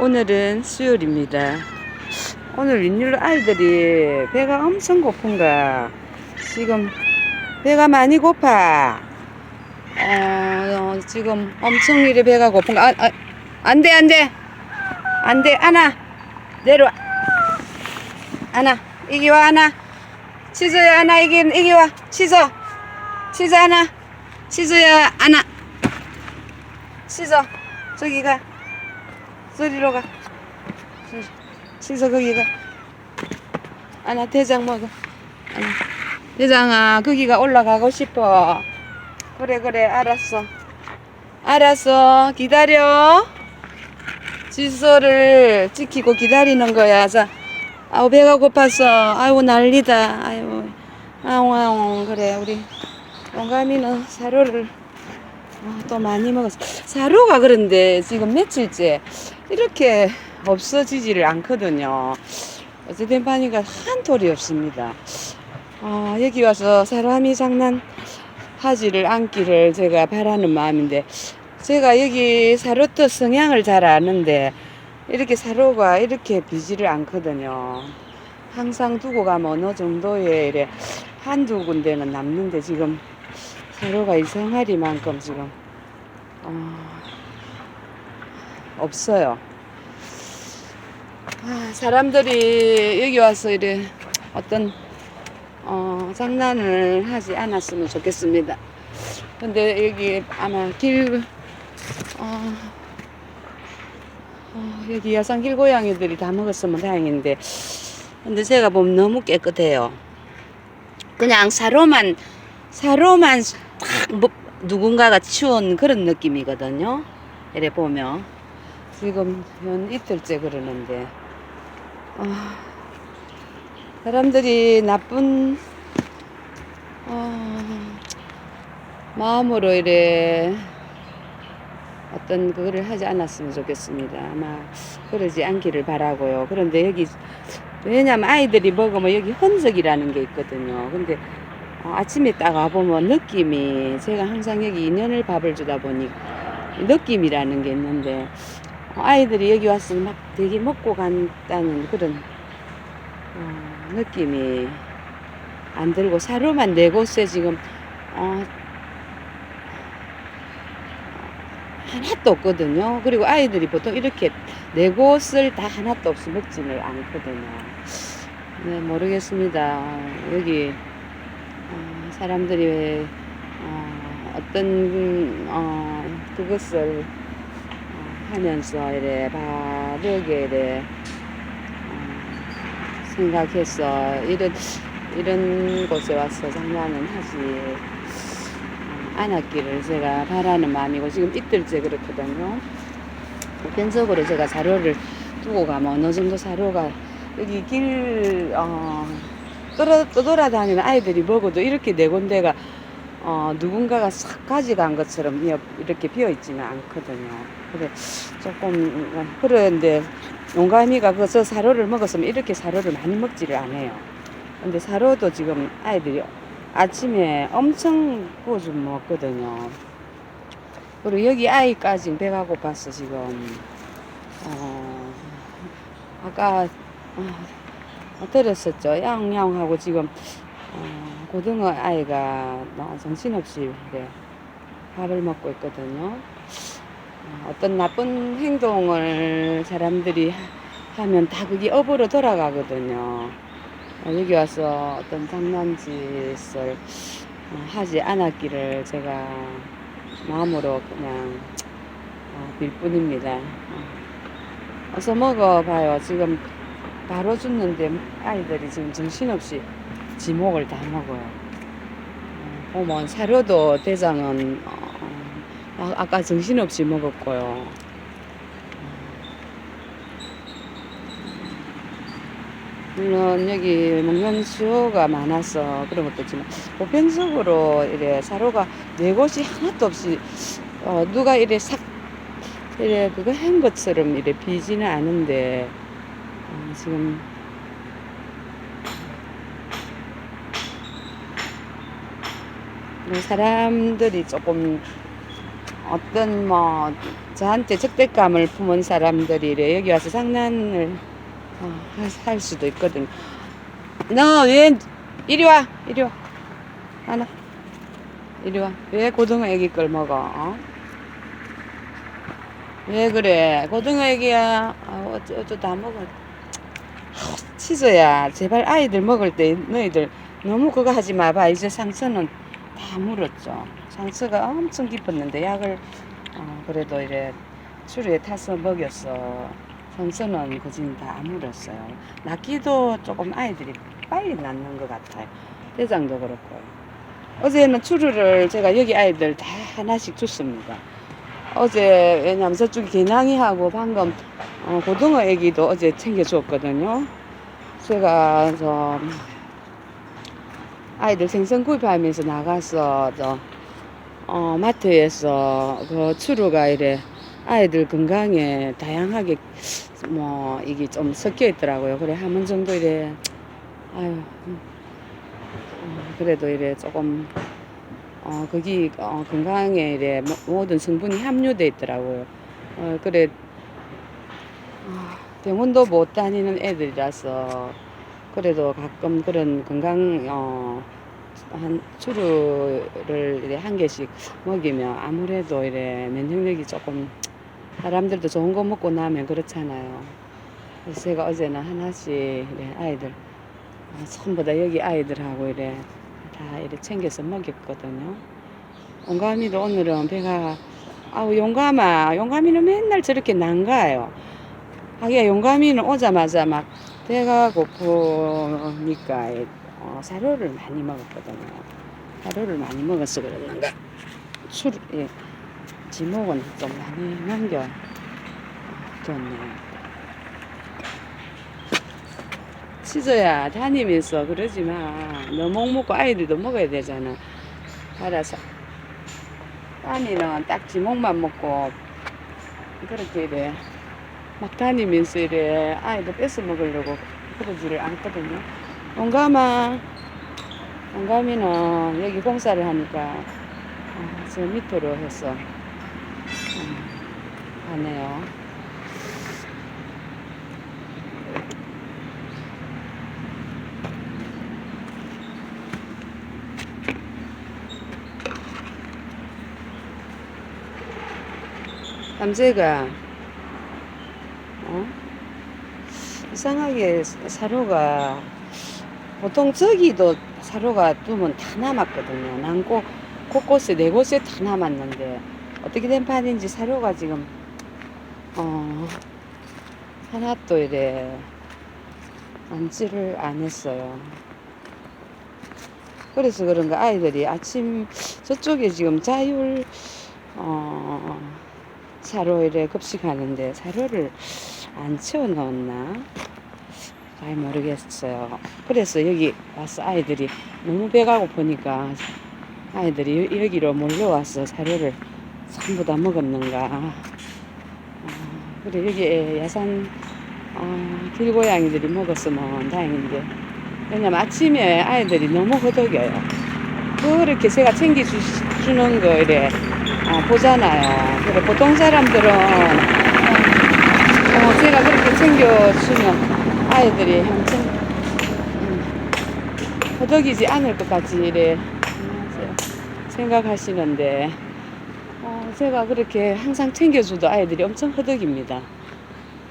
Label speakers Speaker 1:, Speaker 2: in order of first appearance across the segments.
Speaker 1: 오늘은 수요일입니다. 오늘 웬일로 아이들이 배가 엄청 고픈가. 지금 배가 많이 고파. 어, 어, 지금 엄청 이래 배가 고픈가. 아, 아, 안 돼, 안 돼. 안 돼. 안아. 내려와. 안아. 이기 와, 안아. 치즈야, 안아. 이기, 이기 와. 치즈. 치즈 안아. 치즈야, 안아. 치즈. 저기 가. 저리로 가. 저리. 치즈 거기 가. 안아, 대장 먹어. 안아. 대장아, 거기가 올라가고 싶어. 그래, 그래, 알았어. 알았어. 기다려. 질서를 지키고 기다리는 거야. 자, 아우, 배가 고팠어. 아이고, 난리다. 아이고, 아웅, 아웅. 그래, 우리 영감이는 사료를 아, 또 많이 먹었어. 사료가 그런데 지금 며칠째 이렇게 없어지지를 않거든요. 어쨌든 파니까 한 톨이 없습니다. 아, 여기 와서 사람이 장난 하지를 않기를 제가 바라는 마음인데 제가 여기 사료터 성향을 잘 아는데 이렇게 사료가 이렇게 비지를 않거든요. 항상 두고 가면 어느 정도의 이래 한두 군데는 남는데 지금 사료가 이상하리만큼 지금 어, 없어요. 아, 사람들이 여기 와서 이래 어떤 어, 장난을 하지 않았으면 좋겠습니다. 근데 여기 아마 길, 어, 어, 여기 야산 길고양이들이 다 먹었으면 다행인데, 근데 제가 보면 너무 깨끗해요. 그냥 사로만, 사로만 딱 뭐, 누군가가 치운 그런 느낌이거든요. 이래 보면. 지금 한 이틀째 그러는데, 아, 사람들이 나쁜 어, 마음으로 이래 어떤 그거를 하지 않았으면 좋겠습니다. 아마 그러지 않기를 바라고요. 그런데 여기 왜냐면 아이들이 먹으면 여기 흔적이라는 게 있거든요. 근데 어, 아침에 딱 와보면 느낌이 제가 항상 여기 2년을 밥을 주다 보니 느낌이라는 게 있는데 어, 아이들이 여기 와서 막 되게 먹고 간다는 그런 어, 느낌이 안 들고 사료만 네 곳에 지금 어, 하나도 없거든요. 그리고 아이들이 보통 이렇게 네 곳을 다 하나도 없이 먹지를 않거든요. 네, 모르겠습니다. 여기 어, 사람들이 왜, 어, 어떤 어, 그것을 어, 하면서 이래 바르게 이래 어, 생각해서 이런 이런 곳에 와서 장난은 하지 어, 않았기를 제가 바라는 마음이고 지금 이틀째 그렇거든요. 보편적으로 제가 사료를 두고 가면 어느 정도 사료가 여기 길 어, 떠돌아다니는 아이들이 먹어도 이렇게 네 군데가 어, 누군가가 싹 가져간 것처럼 이렇게 비어 있지는 않거든요. 그래 조금 어, 그런데 용감이가 그 저 사료를 먹었으면 이렇게 사료를 많이 먹지를 않아요. 근데 사료도 지금 아이들이 아침에 엄청 구워서 먹거든요. 그리고 여기 아이까지 배가 고팠어 지금. 어, 아까 어, 들었었죠. 야옹야옹하고 지금 어, 고등어 아이가 어, 정신없이 이래 밥을 먹고 있거든요. 어, 어떤 나쁜 행동을 사람들이 하- 하면 다 그게 업으로 돌아가거든요. 어, 여기 와서 어떤 장난짓을 어, 하지 않았기를 제가 마음으로 그냥 어, 빌 뿐입니다. 어. 어서 먹어봐요. 지금 바로 줬는데 아이들이 지금 정신없이 지목을 다 먹어요. 어, 보면 사료도 대장은 어, 아- 아까 정신없이 먹었고요. 물론 여기 먹는 수요가 많아서 그런 것도 있지만 보편적으로 이래 사료가 네 곳이 하나도 없이 어, 누가 이래 싹 이래 그거 한 것처럼 이래 비지는 않은데 어, 지금 사람들이 조금 어떤 뭐 저한테 적대감을 품은 사람들이 여기 와서 장난을 어, 할- 할 수도 있거든. 너 왜 이리 와? 이리 와. 하나. 이리 와. 왜 고등어 애기 걸 먹어? 어? 왜 그래? 고등어 애기야. 아, 어쩌 어쩌 다 먹어. 치즈야. 제발 아이들 먹을 때 너희들 너무 그거 하지 마봐. 이제 상처는 다 물었죠 상처가 엄청 깊었는데 약을 어, 그래도 이래 추루에 타서 먹였어 상처는 그진 다 물었어요. 낫기도 조금 아이들이 빨리 낫는 것 같아요. 대장도 그렇고. 어제는 추루를 제가 여기 아이들 다 하나씩 줬습니다. 어제 왜냐면 저쪽에 개낭이하고 방금 어, 고등어 애기도 어제 챙겨줬거든요. 제가 저 아이들 생선 구입하면서 나가서 저 어, 마트에서 그 추루가 이래 아이들 건강에 다양하게 뭐 이게 좀 섞여 있더라고요. 그래 한 번 정도 이래 아유 음, 어, 그래도 이래 조금 어 거기 어, 건강에 이래 모- 모든 성분이 함유돼 있더라고요. 어 그래 아, 병원도 못 다니는 애들이라서 그래도 가끔 그런 건강 어, 한 이래 한 개씩 먹이면 아무래도 이래 면역력이 조금 사람들도 좋은 거 먹고 나면 그렇잖아요. 그래서 제가 어제는 하나씩 이래 아이들 아, 전부 다 여기 아이들하고 이래 다 이래 챙겨서 먹였거든요. 용감이도 오늘은 배가 아우 용감아 용감이는 맨날 저렇게 난가요. 하기야 용감이는 오자마자 막 배가 고프니까 어, 사료를 많이 먹었거든요. 사료를 많이 먹어서 그랬는가. 술, 예, 지목은 좀 많이 남겨 뒀네요. 치즈야 다니면서 그러지 마. 너목 먹고 아이들도 먹어야 되잖아. 알아서. 아니는 딱 지목만 먹고 그렇게 이래 막 다니면서 이래 아이들 뺏어 먹으려고 그러지를 않거든요. 용감아, 용감이는 여기 공사를 하니까 아, 저 밑으로 해서 음, 하네요. 남자가 어? 이상하게 사료가 보통 저기도 사료가 두면 다 남았거든요. 난곳 곳곳에 네 곳에 다 남았는데 어떻게 된 판인지 사료가 지금 어 하나도 이래 안지를 안 했어요. 그래서 그런가 아이들이 아침 저쪽에 지금 자율 어 사료 이래 급식하는데 사료를 안 채워 넣었나? 잘 모르겠어요. 그래서 여기 와서 아이들이 너무 배가 고프니까 아이들이 여- 여기로 몰려와서 사료를 전부 다 먹었는가. 아, 그래 여기 야산 아, 길고양이들이 먹었으면 다행인데 왜냐면 아침에 아이들이 너무 허덕여요. 그렇게 제가 챙겨주는 거 이래 어, 보잖아요. 그래 보통 사람들은 어, 제가 그렇게 챙겨주면 아이들이 엄청 음, 허덕이지 않을 것 같이 이래 음, 생각하시는데 어, 제가 그렇게 항상 챙겨줘도 아이들이 엄청 허덕입니다.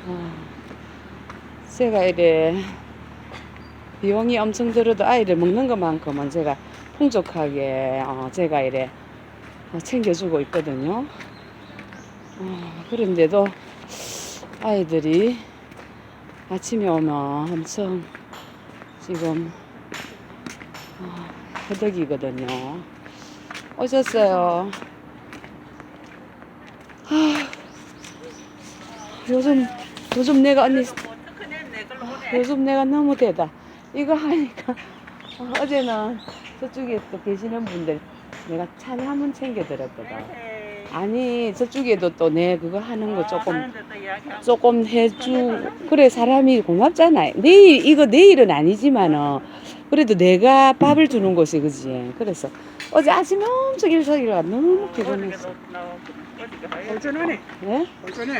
Speaker 1: 어, 제가 이래 비용이 엄청 들어도 아이를 먹는 것만큼은 제가 풍족하게 어, 제가 이래 어, 챙겨주고 있거든요. 어, 그런데도 아이들이 아침에 오면 엄청 지금 어, 허덕이거든요. 오셨어요. 아, 요즘 요즘 내가 언니 요즘 내가 너무 대다. 이거 하니까 어, 어제는 저쪽에 또 계시는 분들 내가 차를 한번 챙겨드렸거든. 아니 저쪽에도 또 내 그거 하는 거 조금 조금 해주 그래 사람이 고맙잖아. 내일 이거 내일은 아니지만은 그래도 내가 밥을 주는 곳이 그지. 그래서 어제 아침에 엄청 일하기가 너무 피곤했어.
Speaker 2: 홀전하네.
Speaker 1: 예?
Speaker 2: 홀전해.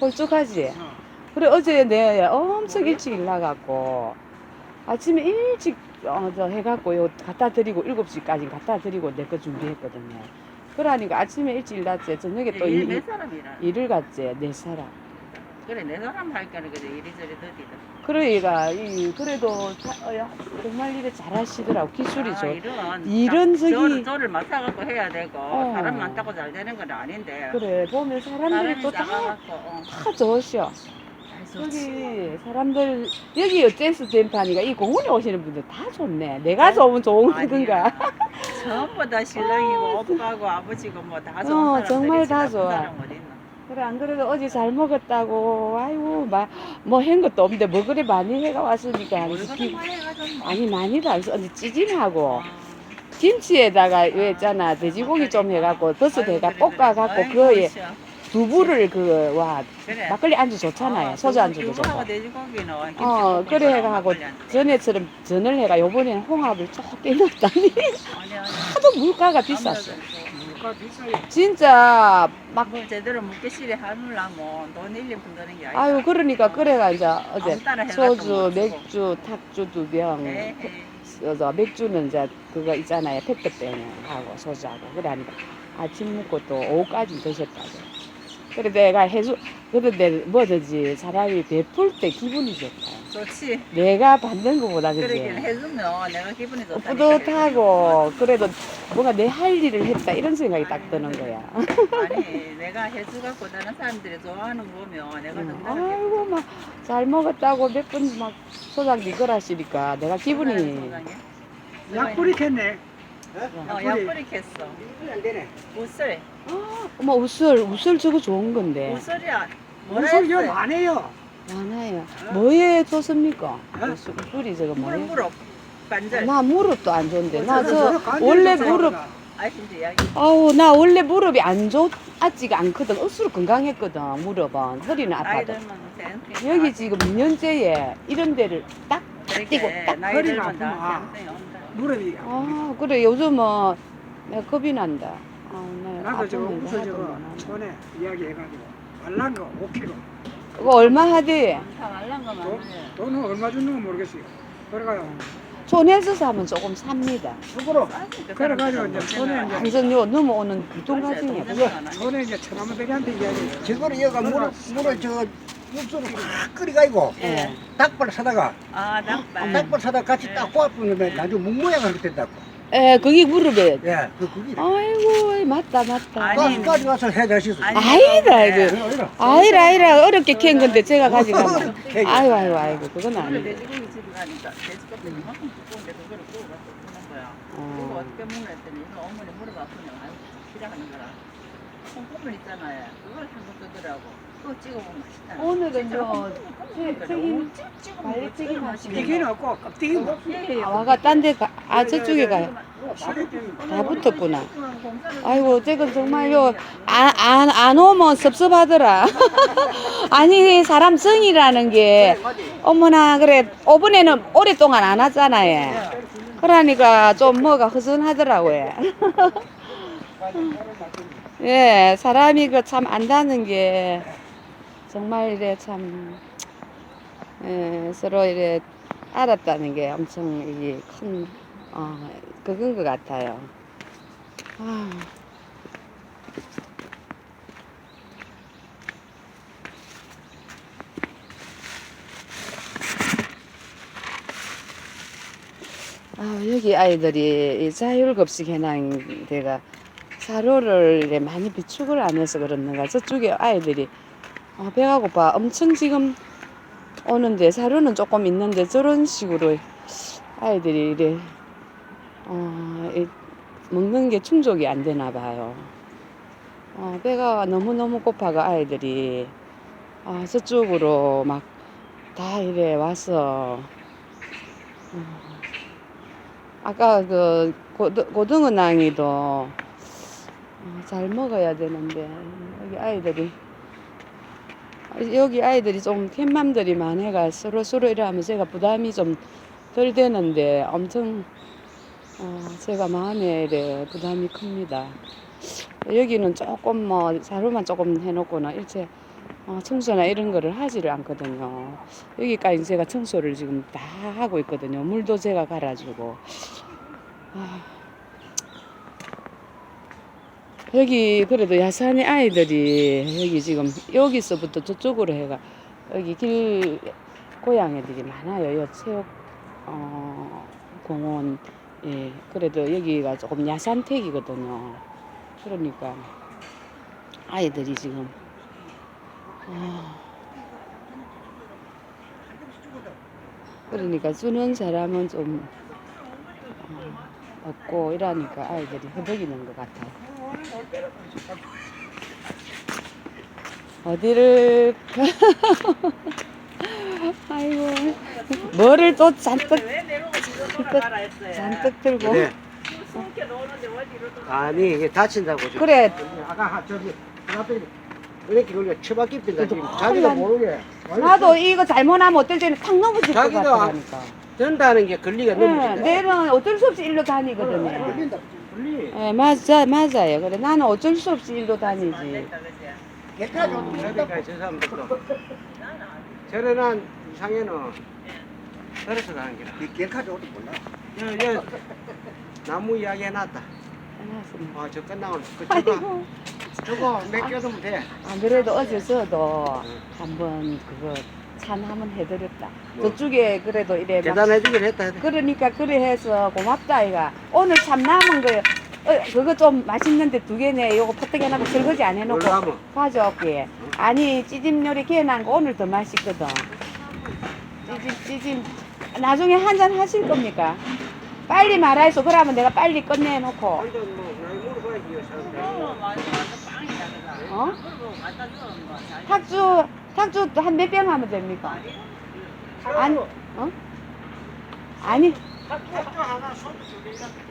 Speaker 1: 홀쭉하지?
Speaker 2: 어.
Speaker 1: 그래 어제 내 엄청 일찍 일나갔고 아침에 일찍 어, 저 해갖고 요 갖다 드리고 7시까지 갖다 드리고 내 거 준비했거든요. 그러니까 아침에 일찍 일났지 저녁에 또 일,
Speaker 3: 내 사람이라.
Speaker 1: 일을 갔지 네 사람.
Speaker 3: 그래 내 사람 할거는 그래 이리저리 더디다.
Speaker 1: 그러니까 이 그래도 자- 어, 야, 정말 일을 잘하시더라고 기술이
Speaker 3: 아,
Speaker 1: 좋.
Speaker 3: 이런
Speaker 1: 저기-
Speaker 3: 저를, 저를 맡아갖고 해야 되고
Speaker 1: 어.
Speaker 3: 사람 많다고 잘 되는 건 아닌데.
Speaker 1: 그래 보면 사람들이 또다
Speaker 3: 작아갖고 어.
Speaker 1: 다 좋으셔. 여기 사람들 여기 어째서 젠파니가 이 공원에 오시는 분들 다 좋네. 내가 좋으면 좋은
Speaker 3: 아니야.
Speaker 1: 건가?
Speaker 3: 전부 다 신랑이고 오빠고 아버지고 뭐 다 좋은
Speaker 1: 어,
Speaker 3: 사람들이
Speaker 1: 정말 다 좋아. 그래 안 그래도 어제 잘 먹었다고. 아이고 막뭐한 것도 없는데 뭐 그래 많이 해가 왔으니까
Speaker 3: 많이 해가지고 뭐.
Speaker 1: 아니 많이도 안 써. 근데 찌짐하고
Speaker 3: 아.
Speaker 1: 김치에다가 왜 있잖아 돼지고기 좀 해갖고 버섯 해가. 볶아갖고 그에
Speaker 3: 씨.
Speaker 1: 두부를 그 와
Speaker 3: 그래.
Speaker 1: 막걸리 안주 좋잖아요.
Speaker 3: 어,
Speaker 1: 소주 안주도 좋고.
Speaker 3: 돼지고기는
Speaker 1: 어
Speaker 3: 김치볶음밥
Speaker 1: 그래 해가 하고. 전에처럼 전을 해가 요번에는 홍합을 쪼개 넣었다니. 하도 물가가 비쌌어.
Speaker 2: 물가 비싸요.
Speaker 1: 진짜
Speaker 3: 막뭐 제대로 싫어 하려면 돈 1년 드는 게 아니야.
Speaker 1: 아유 그러니까 그래가 이제 어제
Speaker 3: 아무 따라 해가지고
Speaker 1: 소주. 맥주, 탁주 두 병.
Speaker 3: 네, 네.
Speaker 1: 저 맥주는 이제 그거 있잖아요. 페트병 하고 소주하고 그러니까 아침 먹고 또 오후까지 드셨다고. 그래 내가 해주 그런데 뭐든지 차라리 베풀 때 기분이 좋다.
Speaker 3: 좋지.
Speaker 1: 내가 받는 것보다
Speaker 3: 그러긴
Speaker 1: 그지.
Speaker 3: 해주면 내가 기분이 좋다.
Speaker 1: 뿌듯하고 그래도 뭔가 내 할 일을 했다 이런 생각이 딱 드는 거야.
Speaker 3: 아니 내가 해주갖고 다른 사람들이 좋아하는 거 보면 내가
Speaker 1: 응.
Speaker 3: 정말
Speaker 1: 아이고 막 잘 먹었다고 몇 번 막 소장님 그러시니까 내가 기분이
Speaker 2: 약불이 캤네.
Speaker 3: 어, 약불이 캤어.
Speaker 2: 안 되네.
Speaker 1: 어머 우슬 우슬 저거 좋은 건데
Speaker 3: 우슬이야. 뭐라
Speaker 2: 무슨 열
Speaker 3: 했어요?
Speaker 2: 안 해요.
Speaker 1: 많아요. 뭐에 좋습니까?
Speaker 2: 어?
Speaker 1: 우슬, 우슬이 저거
Speaker 3: 무릎
Speaker 1: 뭐에?
Speaker 3: 무릎. 반절.
Speaker 1: 나 무릎도 안 좋은데 나
Speaker 2: 저거
Speaker 1: 저
Speaker 2: 간절히
Speaker 1: 원래. 무릎
Speaker 3: 아.
Speaker 1: 아우 나 원래 무릎이 안 좋았지가 않거든 억수로 건강했거든 무릎은 허리는 아파도 여기 지금 2년째에 이런 데를 딱 뛰고 딱
Speaker 3: 나이
Speaker 2: 허리가
Speaker 3: 들면 나
Speaker 2: 아프구나.
Speaker 3: 온다.
Speaker 2: 무릎이.
Speaker 1: 아 그래 요즘은 내가 겁이 난다 아, 나
Speaker 2: 나도 저거
Speaker 1: 아프면
Speaker 2: 무슨
Speaker 1: 하도
Speaker 2: 저거. 전에 이야기해가지고 말란 거 5kg.
Speaker 1: 그거 얼마 하대
Speaker 3: 다 말란 거
Speaker 2: 돈,
Speaker 3: 많네.
Speaker 2: 돈은 얼마 주는 건 모르겠어요. 그래가요.
Speaker 1: 촌에서 사면 조금 삽니다
Speaker 2: 속으로 그래가지고 이제 손에
Speaker 3: 먹잖아.
Speaker 2: 이제
Speaker 1: 완전 요 넘어오는
Speaker 3: 하니까.
Speaker 2: 전에 이제 처남들한테 이야기.
Speaker 4: 저거를 얘가 물을 물을 저 육수를 확 끓여가지고
Speaker 3: 예.
Speaker 4: 닭발 사다가
Speaker 3: 아, 닭발.
Speaker 4: 닭발 사다가 같이
Speaker 3: 예.
Speaker 4: 딱 구워보면 나중에 묵모양을 됐다고.
Speaker 1: 에 거기 무릎에
Speaker 4: 예, 그 그게
Speaker 1: 아이고 맞다 맞다
Speaker 3: 아니,
Speaker 4: 가까지 가서 해줄 수 있어.
Speaker 3: 아니,
Speaker 1: 아이라
Speaker 3: 예.
Speaker 1: 이거 아이라 아이라 어렵게 캔 건데 제가
Speaker 4: 어렵게
Speaker 1: 아이고 아이고 아이고 그건
Speaker 3: 그래,
Speaker 1: 아니고
Speaker 3: 돼지고기 집에 가니까 돼지 껍데기 이만큼 두꺼운데 그거를 구워 갖고 주는 거야. 이거
Speaker 1: 어.
Speaker 3: 어떻게 먹나 했더니 이거 어머니 무릎 아프냐 아유 싫어하는 거라. 콩고물 있잖아요. 그걸 한번 뜨더라고. 그거 찍어보면 맛있다.
Speaker 1: 오늘은
Speaker 3: 진짜
Speaker 1: 저
Speaker 3: 콩고물
Speaker 1: 책-
Speaker 3: 그래.
Speaker 1: 책임
Speaker 3: 먹으면
Speaker 1: 책임 하시는
Speaker 2: 이기는 없고 껍데기.
Speaker 1: 아, 와가 딴 데 가, 아 저쪽에 가요. 다 붙었구나. 아이고 저건 정말요 안 안 안 오면 섭섭하더라. 아니 사람 정이라는 게 어머나 그래 오번에는 오랫동안 안 하잖아요. 그러니까 좀 뭐가 허전하더라고요. 예 사람이 그 참 안다는 게 정말 이래 참 예, 서로 이래 알았다는 게 엄청 큰 어, 그건 것 같아요. 아. 아, 여기 아이들이 이 자율급식 해놓은 데가 사료를 많이 비축을 안 해서 그렇는가 저쪽에 아이들이 어, 배가 고파. 엄청 지금 오는데 사료는 조금 있는데 저런 식으로 아이들이 이래. 어, 이- 먹는 게 충족이 안 되나 봐요. 어, 배가 너무너무 고파가 아이들이. 아, 저쪽으로 막 다 이래 와서. 어, 아까 그 고등, 고등어낭이도 어, 잘 먹어야 되는데 여기 아이들이 여기 아이들이 좀 캣맘들이 많아가 서로 서로 이러면 제가 부담이 좀 덜 되는데 엄청 어, 제가 마음에 이래 부담이 큽니다. 여기는 조금 뭐 자루만 조금 해놓고는 일체 어, 청소나 이런 거를 하지를 않거든요. 여기까지 제가 청소를 지금 다 하고 있거든요. 물도 제가 갈아주고. 아. 여기 그래도 야산의 아이들이 여기 지금 여기서부터 저쪽으로 해가 여기 길 고양 애들이 많아요. 요 체육 어, 공원 예 그래도 여기가 조금 야산택이거든요. 그러니까 아이들이 지금 아, 그러니까 주는 사람은 좀 어, 없고 이러니까 아이들이 허덕이는 것 같아요. 어디를 가? 아이고 뭐를 또 잔뜩
Speaker 3: 했어요.
Speaker 1: 잔뜩 들고
Speaker 4: 그래.
Speaker 3: 또
Speaker 4: 아니 이게 다친다고 지금.
Speaker 1: 그래
Speaker 4: 아까 하- 저기 앞에 이렇게 걸려 처박기 빈다 지금 자기도 모르게
Speaker 1: 나도 이거 잘못하면 어떨 때는 탁 넘어질 것
Speaker 4: 자기도
Speaker 1: 같다니까
Speaker 4: 된다는 게 권리가
Speaker 1: 네,
Speaker 4: 넘어진다.
Speaker 1: 내는 어쩔 수 없이 일로 다니거든요
Speaker 4: 권리.
Speaker 1: 네, 맞아, 맞아요 그래 나는 어쩔 수 없이 일로 다니지
Speaker 3: 됐다 그지?
Speaker 4: 그러니까 저 사람들도 저런한 이상에는 들어서 가는 기라.
Speaker 2: 개카지 어디 몰라.
Speaker 4: 여, 여, 나무 이야기 해놨다.
Speaker 1: 해놨습니다.
Speaker 4: 아, 저 끝나면 그 저거,
Speaker 1: 아이고
Speaker 4: 저거 몇 개두면 돼.
Speaker 1: 안 그래도 어제 저도 한번 그거 찬 한번 해드렸다
Speaker 4: 뭐?
Speaker 1: 저쪽에 그래도 이래 막
Speaker 4: 계단해주긴 했다. 했다.
Speaker 1: 그러니까 그래 해서 고맙다 아이가 오늘 참 남은 거 어, 그거 좀 맛있는데 두 개네 요거 퍼뜩 해놓고 설거지 안 해놓고
Speaker 4: 뭘로 하면?
Speaker 1: 가져올게 아니 찌짐 요리 개난 거 오늘 더 맛있거든 찌짐 찌짐 나중에 한 잔 하실 겁니까? 빨리 말하이소 그러면 내가 빨리 끝내놓고
Speaker 4: 완전 뭐, 나이 물어봐야지, 사람들.
Speaker 1: 어? 탁주 탁주 한 몇 병 하면 됩니까? 아니 어? 아니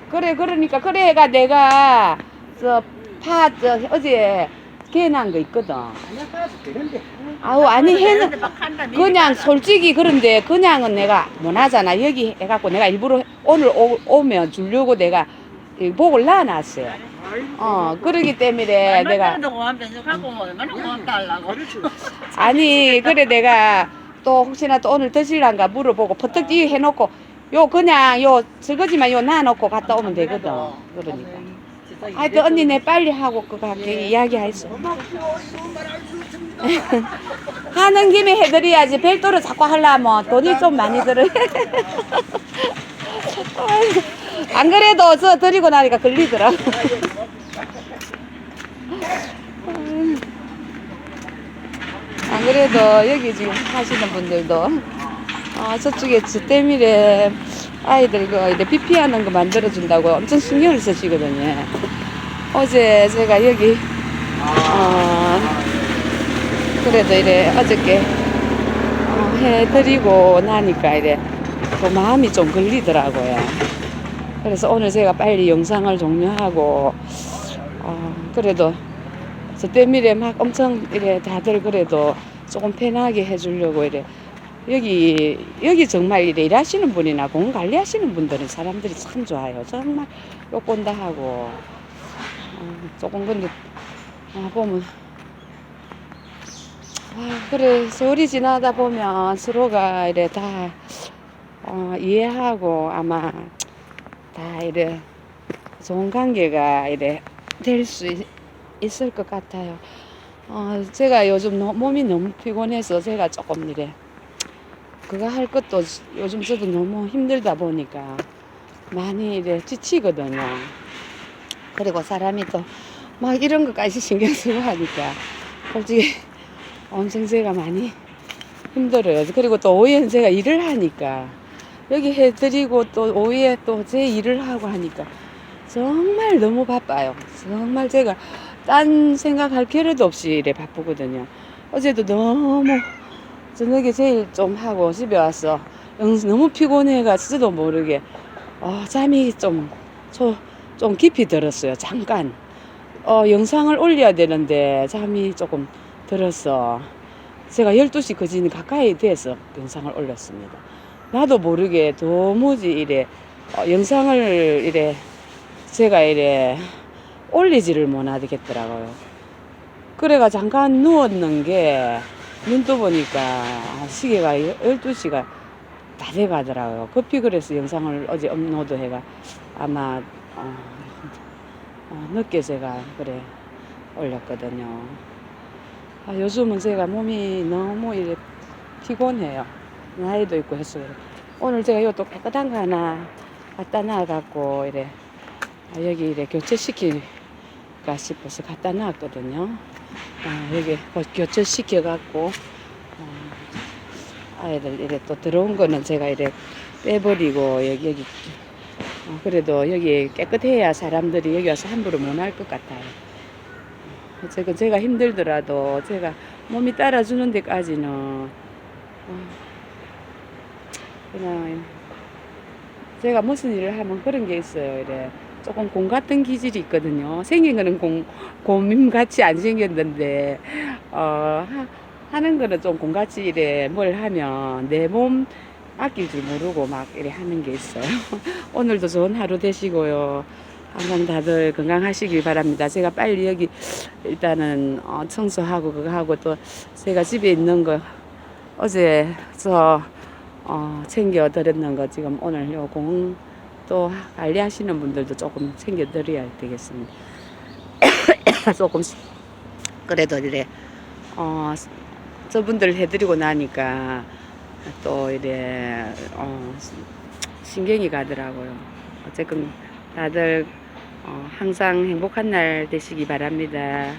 Speaker 1: 그래 그러니까 그래가 내가 저 파 저 어제 개난 거 있거든. 아우 아니 해는 그냥. 솔직히 그런데 그냥은 내가 못하잖아 여기 해갖고 내가 일부러 오늘 오, 오면 주려고 내가 이 목을 놔놨어요. 어 그러기 때문에 내가
Speaker 3: 얼마나 고맙다. 이제 갖고 오면 얼마나 고맙다 하려고.
Speaker 4: 그렇지.
Speaker 1: 아니 그래 내가 또 혹시나 또 오늘 드실란가 물어보고 퍼뜩 이 해놓고 요 그냥 요 설거지만 요 놔놓고 갔다 오면 되거든. 그러니까. 아이 그 언니 내 빨리 하고 그거 할게 이야기했어. 하는 김에 해드려야지 별도로 자꾸 하려면 돈이 좀 많이 들어. 안 그래도 저 드리고 나니까 걸리더라. 안 그래도 여기 지금 하시는 분들도 아 저쪽에 저 때밀에 아이들 이거 이제 피피 하는 거 만들어 준다고 엄청 신경을 쓰시거든요. 어제 제가 여기 어 그래도 이래 어저께 어, 해드리고 나니까 이래 또 마음이 좀 걸리더라고요. 그래서 오늘 제가 빨리 영상을 종료하고 어 그래도 저 때밀에 막 엄청 이래 다들 그래도 조금 편하게 해주려고 이래. 여기 여기 정말 이래 일하시는 분이나 공원 관리하시는 분들은 사람들이 참 좋아요. 정말 욕본다 하고. 어, 조금 근데 아, 보면. 아, 그래. 세월이 지나다 보면 서로가 이래 다 어, 이해하고 아마 다 이래 좋은 관계가 이래 될 수 있 을 것 같아요. 어, 제가 요즘 너, 몸이 너무 피곤해서 제가 조금 이래 그거 할 것도 요즘 저도 너무 힘들다 보니까 많이 이래 지치거든요. 그리고 사람이 또 막 이런 것까지 신경 쓰고 하니까 솔직히 엄청 제가 많이 힘들어요. 그리고 또 오후에는 제가 일을 하니까 여기 해드리고 또 오후에 또 제 일을 하고 하니까 정말 너무 바빠요. 정말 제가 딴 생각할 겨를도 없이 이래 바쁘거든요. 어제도 너무 저녁에 제일 좀 하고 집에 와서 영- 너무 피곤해가지고 저도 모르게 어, 잠이 좀, 저, 좀 깊이 들었어요. 잠깐. 어, 영상을 올려야 되는데 잠이 조금 들어서 제가 12시 거진 가까이 돼서 영상을 올렸습니다. 나도 모르게 도무지 이래 어, 영상을 이래 제가 이래 올리지를 못하겠더라고요. 그래가 잠깐 누웠는 게 눈 떠 보니까 시계가 12시가 다 돼가더라고요. 급히 그래서 영상을 어제 업로드 해가 아마 어, 어, 늦게 제가 그래 올렸거든요. 아, 요즘은 제가 몸이 너무 이래 피곤해요. 나이도 있고 해서. 오늘 제가 이것도 깨끗한 거 하나 갖다 놔갖고 이래 아, 여기 이래 교체시 킬까 싶어서 갖다 놨거든요. 아, 여기 곧 교체시켜갖고 어, 아이들 이래 또 들어온 거는 제가 이래 빼버리고 여기 여기 어, 그래도 여기 깨끗해야 사람들이 여기 와서 함부로 못 할 것 같아요. 어, 제가 제가 힘들더라도 제가 몸이 따라주는 데까지는 어, 그냥 제가 무슨 일을 하면 그런 게 있어요. 이래 조금 곰 같은 기질이 있거든요. 생긴 거는 곰 곰임 같이 안 생겼는데 어 하, 하는 거는 좀 곰 같이 이래 뭘 하면 내 몸 아낄 줄 모르고 막 이래 하는 게 있어요. 오늘도 좋은 하루 되시고요. 항상 다들 건강하시길 바랍니다. 제가 빨리 여기 일단은 어, 청소하고 그거 하고 또 제가 집에 있는 거 어제 저 어, 챙겨 드렸는 거 지금 오늘 요 공 또 관리하시는 분들도 조금 챙겨 드려야 되겠습니다. 조금씩 그래도 이래 어 저분들 해드리고 나니까 또 이래 어 신경이 가더라고요. 어쨌든 다들 어, 항상 행복한 날 되시기 바랍니다.